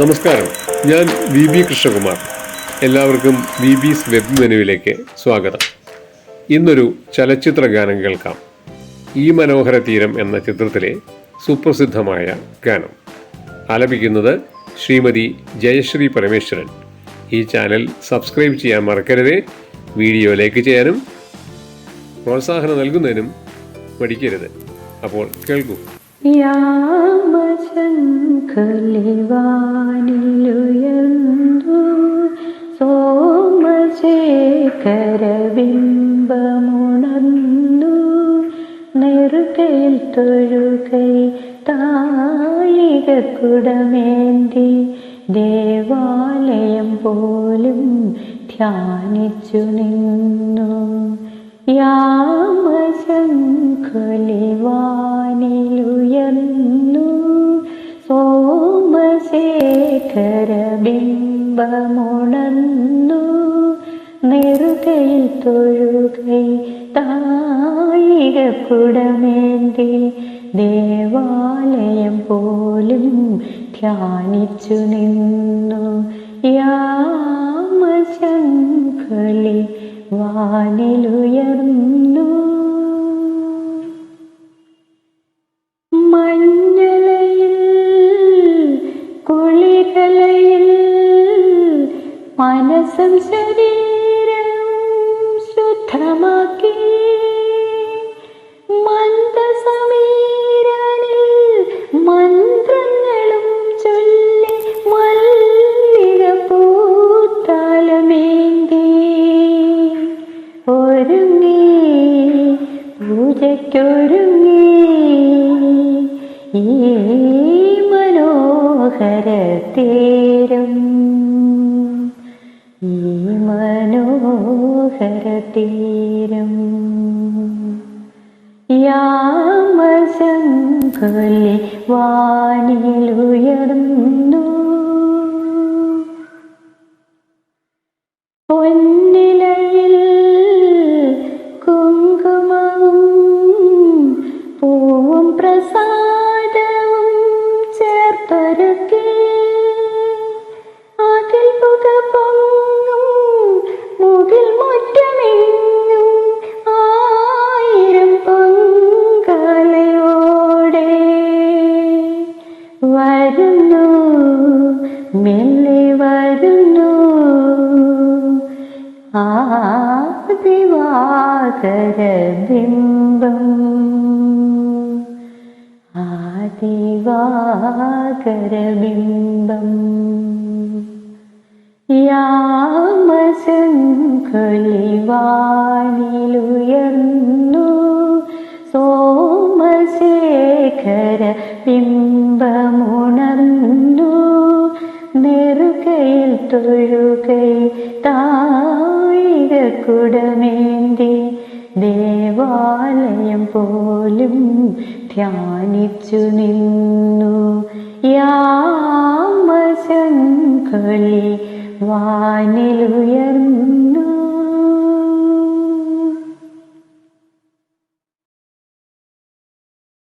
നമസ്കാരം. ഞാൻ V B Krishnakumar. എല്ലാവർക്കും വി ബീസ് വെബ് മെനുവിലേക്ക് സ്വാഗതം. ഇന്നൊരു ചലച്ചിത്ര ഗാനം കേൾക്കാം. ഈ മനോഹര തീരം എന്ന ചിത്രത്തിലെ സുപ്രസിദ്ധമായ ഗാനം. ആലപിക്കുന്നത് ശ്രീമതി ജയശ്രീ പരമേശ്വരൻ. ഈ ചാനൽ സബ്സ്ക്രൈബ് ചെയ്യാൻ മറക്കരുത്. വീഡിയോ ലൈക്ക് ചെയ്യാനും പ്രോത്സാഹനം നൽകുന്നതിനും മടിക്കരുത്. അപ്പോൾ കേൾക്കൂ. യാമശങ്കലിവാനിലുയർന്നു സോമശേഖരബിംബമുണർന്നു. നെറുകയിൽ തൊഴുകൈ തായികക്കുടമേന്തി ദേവാലയം പോലും ധ്യാനിച്ചു നിന്നു. യാമശങ്കലിവാനിലുയർന്നു സോമശേഖരബിംബമുണർന്നു നെറുകയിൽ തൊഴുകൈ തായികക്കുടമേന്തി ദേവാലയം പോലും ധ്യാനിച്ചു നിന്നു. യാമശങ്കളി വാനിലുയർന്നു. മനസ്സും ശരീരം ശുദ്ധമാക്കി. മന്ദസമീരനിൽ ഒരുങ്ങി ഈ മനോഹര മനോഹര തീരം യാമശങ്കലി വാനിലുയർന്നു പൊന്നിലയിൽ കുങ്കുമവും പൂവും പ്രസാദവും ചേർത്തൊരുക്കി മെല്ലെ വരുന്നു. ആദിവാകര ബിംബം ആദിവാകര ബിംബം യാമശങ്കുലിവാനിലുയർന്നു സോമശേഖര ബിംബമുണർന്നു നെറുകയിൽ തൊഴുകൈ തായികക്കുടമേന്തി ദേവാലയം പോലും ധ്യാനിച്ചു നിന്നു. യാമശങ്കലി വാനിലുയർന്നു